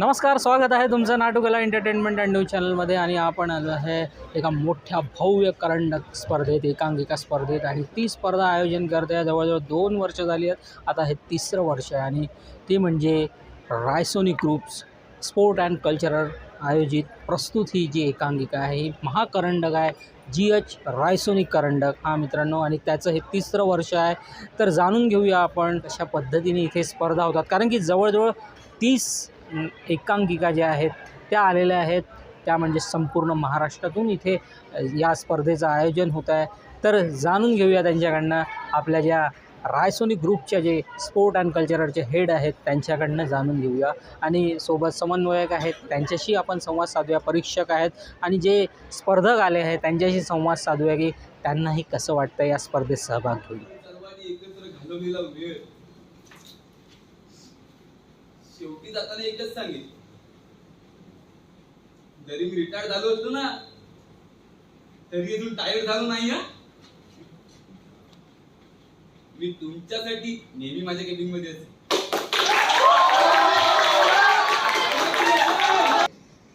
नमस्कार स्वागत आहे तुमचं नाटुकला एंटरटेनमेंट अँड न्यूज चॅनलमध्ये आणि आपण आलो आहे एका मोठ्या भव्य करंडक स्पर्धेत एकांकिका स्पर्धेत आणि ती स्पर्धा आयोजन करते आहे. जवळजवळ दोन वर्ष झाली आहेत. आता हे तिसरं वर्ष आहे आणि ती म्हणजे Raisoni groups sport and cultural आयोजित प्रस्तुत ही जी एकांकिका आहे ही महाकरंडक आहे. जी एच रायसोनी करंडक हा मित्रांनो. आणि त्याचं हे तिसरं वर्ष आहे. तर जाणून घेऊया आपण कशा पद्धतीने इथे स्पर्धा होतात. कारण की जवळजवळ तीस एकांकिका ज्या आहेत त्या आलेल्या आहेत. त्या म्हणजे संपूर्ण महाराष्ट्रातून इथे या स्पर्धेचं आयोजन होत आहे. तर जाणून घेऊया त्यांच्याकडनं आपल्या ज्या रायसोनी ग्रुपच्या जे स्पोर्ट अँड कल्चरलचे हेड आहेत त्यांच्याकडनं जाणून घेऊया. आणि सोबत समन्वयक आहेत त्यांच्याशी आपण संवाद साधूया. परीक्षक आहेत आणि जे स्पर्धक आले आहेत त्यांच्याशी संवाद साधूया की त्यांनाही कसं वाटतं या स्पर्धेत सहभाग घेऊन. सुट्टी जाताना एकच सांगितलं. जरी मी रिटायर झालो असतो ना तरी अजून टायर झालो नाही हा? मी तुमच्यासाठी नेहमी माझ्या केबिनमध्ये असेल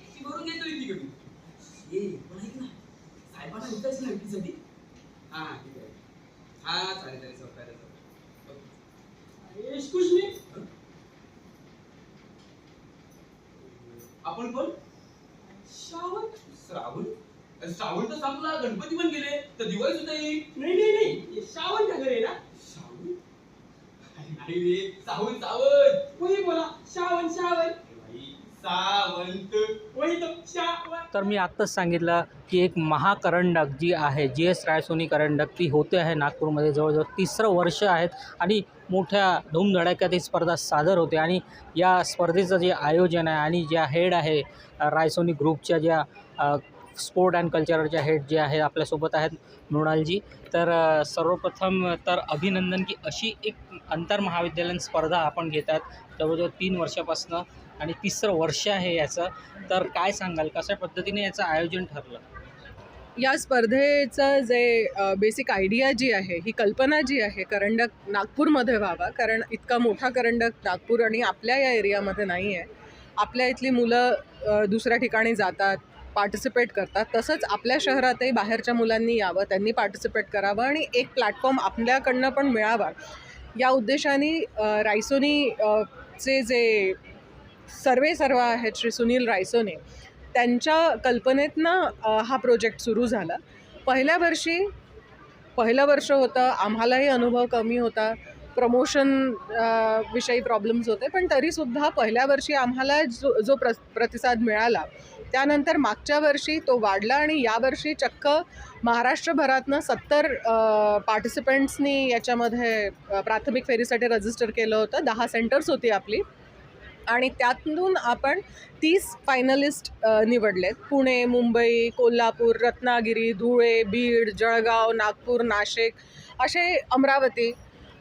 ती भरून घेतो ती केबिन ये पण ऐक ना साहेबांना विकायचं ना विकीसाठी हा ठीक आहे हा चालेल चालेल सर चालेल सर एक्सक्यूज मी आपण कोण श्रावण श्रावण अरे संपला गणपती पण गेले तर दिवाळी सुद्धा येईल. नाही नाही नाही. श्रावण ठाकरे आहे ना? श्रावण अरे नाही रे सावंत सावंत. वही बोला? श्रावण श्रावण सावंत. वही तो श्रावण तर मी आत्ताच सांगितलं की एक महाकरंडक जी आहे. जी एस रायसोनी करंडक ती होते आहे नागपूरमध्ये जवळजवळ तिसरं वर्ष आहेत आणि मोठ्या धूमधडाक्यात ही स्पर्धा सादर होते. आणि या स्पर्धेचं जे आयोजन आहे आणि ज्या हेड आहे रायसोनी ग्रुपच्या ज्या स्पोर्ट अँड कल्चरचे हेड जे आहे आपल्यासोबत आहेत मृणालजी. तर सर्वप्रथम तर अभिनंदन की अशी एक आंतर महाविद्यालयीन स्पर्धा आपण घेतात जवळजवळ तीन वर्षापासनं आणि तिसरं वर्ष आहे याचं. तर काय सांगाल? कशा पद्धतीने याचं आयोजन ठरलं? या स्पर्धेचं जे बेसिक आयडिया जी आहे ही कल्पना जी आहे करंडक नागपूरमध्ये व्हावा. कारण इतका मोठा करंडक नागपूर आणि आपल्या या एरियामध्ये नाही आहे आपल्या इथली मुलं दुसऱ्या ठिकाणी जातात. पार्टिसिपेट करतात. तसंच आपल्या शहरातही बाहेरच्या मुलांनी यावं त्यांनी पार्टिसिपेट करावं आणि एक प्लॅटफॉर्म आपल्याकडनं पण मिळावा. या उद्देशाने रायसोनी चे जे सर्वे सर्व आहेत श्री सुनील रायसोने त्यांच्या कल्पनेतनं हा प्रोजेक्ट सुरू झाला. पहिल्या वर्षी पहिलं वर्ष होतं आम्हालाही अनुभव कमी होता. प्रमोशन विषयी प्रॉब्लेम्स होते. पण तरीसुद्धा पहिल्या वर्षी आम्हाला जो जो प्र प्रतिसाद मिळाला त्यानंतर मागच्या वर्षी तो वाढला आणि यावर्षी चक्क महाराष्ट्रभरातनं सत्तर पार्टिसिपंट्सनी याच्यामध्ये प्राथमिक फेरीसाठी रजिस्टर केलं होतं. दहा सेंटर्स होती आपली. आणि त्यातून आपण तीस फायनलिस्ट निवडलेत पुणे मुंबई कोल्हापूर रत्नागिरी धुळे बीड जळगाव नागपूर नाशिक असे अमरावती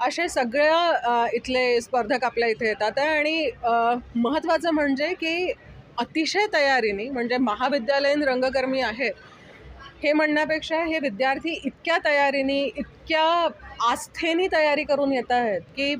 असे सगळ्या इथले स्पर्धक आपल्या इथे येतात. आणि महत्त्वाचं म्हणजे की अतिशय तयारीने म्हणजे महाविद्यालयीन रंगकर्मी आहेत हे म्हणण्यापेक्षा हे विद्यार्थी इतक्या तयारीने इतक्या आस्थेने तयारी करून येत आहेत की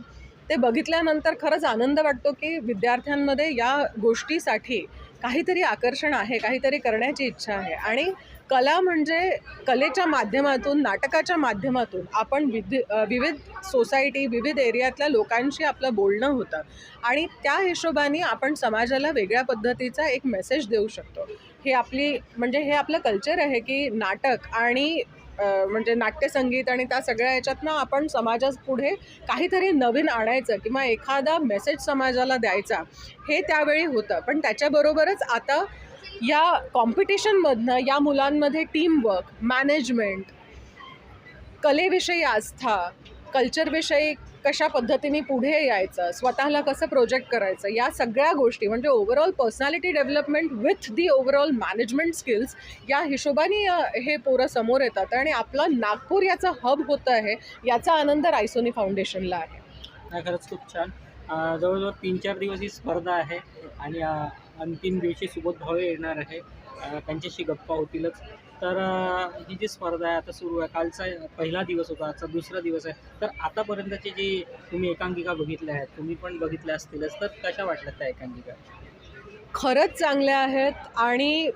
ते बघितल्यानंतर खरंच आनंद वाटतो की विद्यार्थ्यांमध्ये या गोष्टीसाठी काहीतरी आकर्षण आहे काहीतरी करण्याची इच्छा आहे. आणि कला म्हणजे कलेच्या माध्यमातून नाटकाच्या माध्यमातून आपण विधि विविध सोसायटी विविध एरियातल्या लोकांशी आपलं बोलणं होतं. आणि त्या हिशोबाने आपण समाजाला वेगळ्या पद्धतीचा एक मेसेज देऊ शकतो. हे आपली म्हणजे हे आपलं कल्चर आहे की नाटक आणि म्हणजे नाट्यसंगीत आणि त्या सगळ्या याच्यातनं आपण समाजापुढे काहीतरी नवीन आणायचं किंवा एखादा मेसेज समाजाला द्यायचा हे त्यावेळी होतं. पण त्याच्याबरोबरच आता या कॉम्पिटिशनमधनं या मुलांमध्ये टीमवर्क मॅनेजमेंट कलेविषयी आस्था कल्चरविषयी कशा पद्धतीने पुढे यायचं स्वतःला कसं प्रोजेक्ट करायचं या सगळ्या गोष्टी म्हणजे overall personality development with the overall management skills या हिशोबाने हे पोरं समोर येतात. आणि आपला नागपूर याचं हब होतं आहे याचा आनंद रायसोनी फाउंडेशनला आहे. खरंच खूप छान. जवळजवळ तीन चार दिवस ही स्पर्धा आहे. आणि अंतिम दिवशी सुबोध भावे येणार आहे. त्यांच्याशी गप्पा होतीलच. तर ही जी स्पर्धा आहे आता सुरू आहे. कालचा पहिला दिवस होता आजचा दुसरा दिवस आहे. तर आतापर्यंतचे जे तुम्ही एकांकिका बघितल्या आहेत तुम्ही पण बघितल्या असतीलच. तर कशा वाटल्या त्या एकांकिका? खरंच चांगल्या आहेत आणि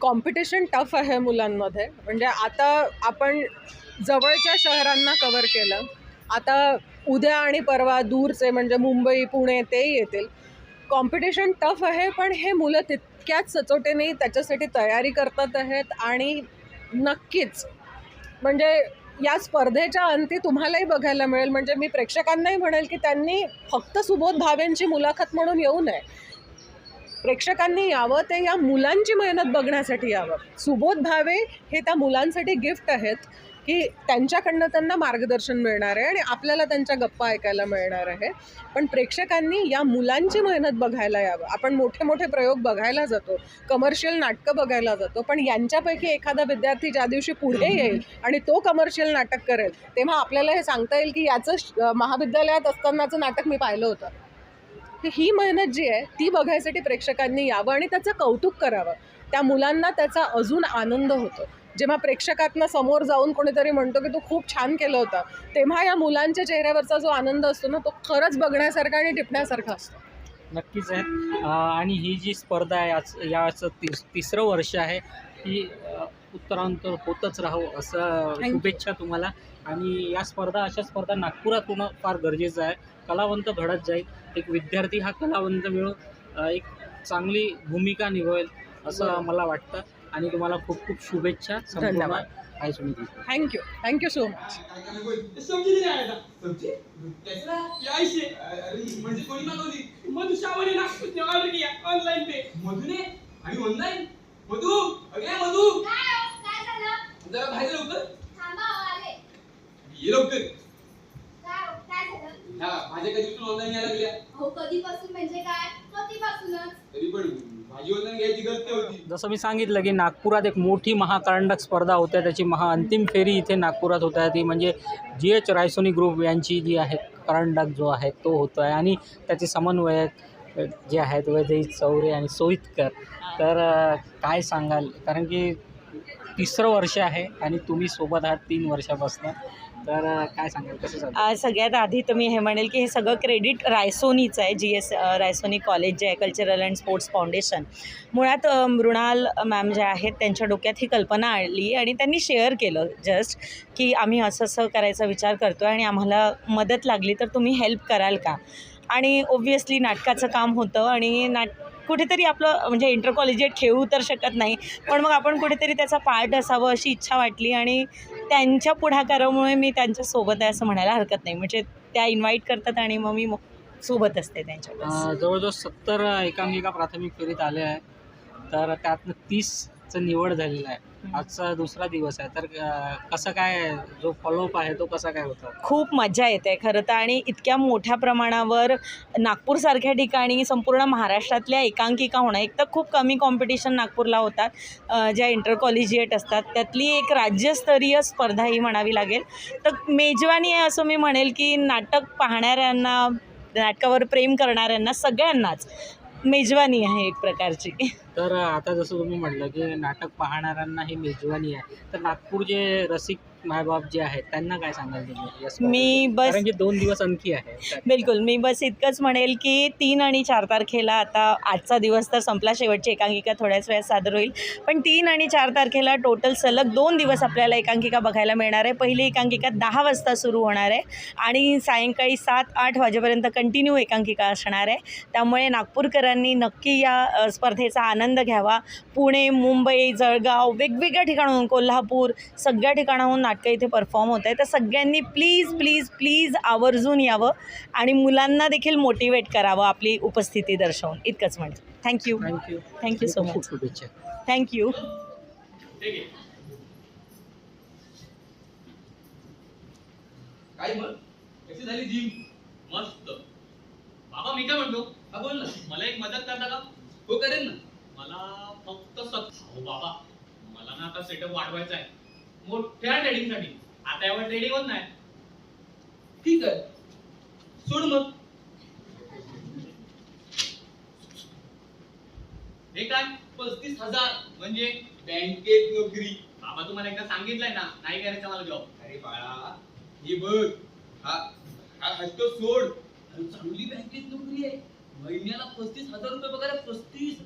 कॉम्पिटिशन टफ आहे मुलांमध्ये. म्हणजे आता आपण जवळच्या शहरांना कवर केलं. आता उद्या आणि परवा दूरचे म्हणजे मुंबई पुणे ते येतील. कॉम्पिटिशन टफ आहे पण हे मुलं तितक्याच सचोटीने त्याच्यासाठी तयारी करतात आहेत आणि नक्कीच म्हणजे या स्पर्धेच्या अंती तुम्हालाही बघायला मिळेल. म्हणजे मी प्रेक्षकांनाही म्हणेल की त्यांनी फक्त सुबोध भावेंची मुलाखत म्हणून येऊ नये. प्रेक्षकांनी यावं ते या मुलांची मेहनत बघण्यासाठी यावं. सुबोध भावे हे त्या मुलांसाठी गिफ्ट आहेत. की त्यांच्याकडनं त्यांना मार्गदर्शन मिळणार आहे आणि आपल्याला त्यांच्या गप्पा ऐकायला मिळणार आहे. पण प्रेक्षकांनी या मुलांची मेहनत बघायला यावं. आपण मोठे मोठे प्रयोग बघायला जातो कमर्शियल नाटकं बघायला जातो पण यांच्यापैकी एखादा विद्यार्थी ज्या दिवशी पुढे येईल आणि तो कमर्शियल नाटक करेल तेव्हा आपल्याला हे सांगता येईल की याचं श- महाविद्यालयात असतानाचं नाटक मी पाहिलं होतं. ही मेहनत जी आहे ती बघायसाठी प्रेक्षकांनी यावं आणि त्याचं कौतुक करावं. त्या मुलांना त्याचा अजून आनंद होतो. जेव्हा प्रेक्षकातनं समोर जाऊन कोणीतरी म्हणतो की तू खूप छान केलं होतं तेव्हा या मुलांच्या चेहऱ्यावरचा जो आनंद असतो ना तो खरंच बघण्यासारखा आणि टिपण्यासारखा असतो. नक्कीच आहे. आणि ही जी स्पर्धा आहे आज याचं तिस तिसरं वर्ष आहे ही उत्तरांतर होतच राहो असं. शुभेच्छा तुम्हाला. आणि या स्पर्धा अशा स्पर्धा नागपुरात होणं फार गरजेचं आहे. कलावंत घडत जाईल. एक विद्यार्थी हा कलावंत मिळून एक चांगली भूमिका निभवेल असं. मला वाटतं. आणि तुम्हाला खूप खूप शुभेच्छा धन्यवाद. आयुष्यमध्ये thank you thank you so much म्हणजे कोणी मागवली मधु शावने नागपूरने ऑर्डर किया ऑनलाइन पे. मधूने आणि ऑनलाईन मधू. अगे मधू जरा बाहेर ये लवकर ये लवकर ह्या भाज्या कधीपासून ऑनलाईन यायला लागल्या हो कधीपासून म्हणजे काय कधीपासूनच तरी पण भाजी ऑनलाईन घ्यायची गरज नाही होती जसं मी सांगितलं की नागपुरात एक मोठी महाकरंडक स्पर्धा होत्या त्याची महा अंतिम फेरी इथे नागपुरात होत आहे ती म्हणजे जी एच रायसोनी ग्रुप यांची जी आहे करंडक जो आहे तो होतो आहे आणि त्याचे समन्वयक जे आहेत वैदेही चौरे आणि सोईतकर. तर काय सांगाल? कारण की तिसरं वर्ष आहे आणि तुम्ही सोबत आहात तीन वर्षापासून. तर काय सांगाल? कसं चालतं सगळ्यात आधी तर मी हे म्हणेल की हे सगळं क्रेडिट रायसोनीचं आहे जी एस रायसोनी कॉलेज जे आहे कल्चरल अँड स्पोर्ट्स फाउंडेशन. मुळात अ, मृणाल मॅम ज्या आहेत त्यांच्या डोक्यात ही कल्पना आली आणि त्यांनी शेअर केलं जस्ट की आम्ही असं असं करायचा विचार करतो आहे आणि आम्हाला मदत लागली तर तुम्ही हेल्प कराल का? आणि ओब्वियसली नाटकाचं काम होतं आणि नाट कुठेतरी आपलं म्हणजे इंटर कॉलेजिएट खेळू तर शकत नाही. पण मग आपण कुठेतरी त्याचा पार्ट असावं अशी इच्छा वाटली आणि त्यांच्या पुढाकारामुळे मी त्यांच्यासोबत आहे असं म्हणायला हरकत नाही. म्हणजे त्या इन्व्हाइट करतात आणि मग मी मग सोबत असते त्यांच्या जवळजवळ सत्तर एकांकिका प्राथमिक फेरीत आल्या आहे. तर त्यातनं तीसचं निवड झालेलं आहे. आजचा दुसरा दिवस आहे. तर कसं काय जो फॉलोअप आहे तो कसा काय होता? खूप मजा येते खरं तर. आणि इतक्या मोठ्या प्रमाणावर नागपूरसारख्या ठिकाणी संपूर्ण महाराष्ट्रातल्या एकांकिका होणं एक तर खूप कमी कॉम्पिटिशन नागपूरला होतात ज्या इंटर कॉलेजिएट असतात. त्यातली एक राज्यस्तरीय स्पर्धा ही म्हणावी लागेल. तर मेजवानी आहे असं मी म्हणेल की नाटक पाहणाऱ्यांना नाटकावर प्रेम करणाऱ्यांना सगळ्यांनाच मेजवानी आहे एक प्रकारची. तर आता जसं तुम्ही म्हटलं की नाटक पाहणाऱ्यांना ही मेजवानी आहे. तर नागपूर जे रसिक मायबाप जे आहेत त्यांना काय सांगाल तुम्ही? या स्पर्धेत? मी बस कारण की दोन दिवस आणखी आहे. बिलकुल मी बस इतकंच म्हणेल की तीन आणि चार तारखेला आता आजचा दिवस तर संपला शेवटची एकांकिका थोड्याच वेळात सादर होईल. पण तीन आणि चार तारखेला टोटल सलग दोन दिवस आपल्याला एकांकिका बघायला मिळणार आहे. पहिली एकांकिका दहा वाजता सुरू होणार आहे आणि सायंकाळी सात आठ वाजेपर्यंत कंटिन्यू एकांकिका असणार आहे. त्यामुळे नागपूरकरांनी नक्की या अ, स्पर्धेचा आनंद घ्यावा. पुणे मुंबई जळगाव वेगवेगळ्या ठिकाणाहून कोल्हापूर सगळ्या ठिकाणाहून नाटकं इथे परफॉर्म होत आहे तर सगळ्यांनी प्लीज प्लीज प्लीज आवर्जून यावं आणि मुलांना देखील मोटिवेट करावं आपली उपस्थिती दर्शवून. इतकंच म्हणते thank you thank you thank you so much thank you ठीक आहे काय मग कशी झाली जिम मस्त. बाबा मी काय म्हणतो? हा बोल ना. मला एक मदत करता का? हो करेन ना. मला फक्त सत हो बाबा मला ना आता सेटअप वाढवायचा आहे. मोठ्या ट्रेडिंगसाठी आता यावर ट्रेडिंग होत नाही. ठीक आहे. सोड मग. हे काय? पस्तीस हजार म्हणजे बँकेत नोकरी. बाबा तुम्हाला एकदा सांगितलंय ना नाही करायचं मला जॉब अरे बाळा हे बघ. हा हा हसतो सोड. आणि चांगली बँकेत नोकरी आहे. महिन्याला पस्तीस हजार रुपये पगार आहे, पस्तीस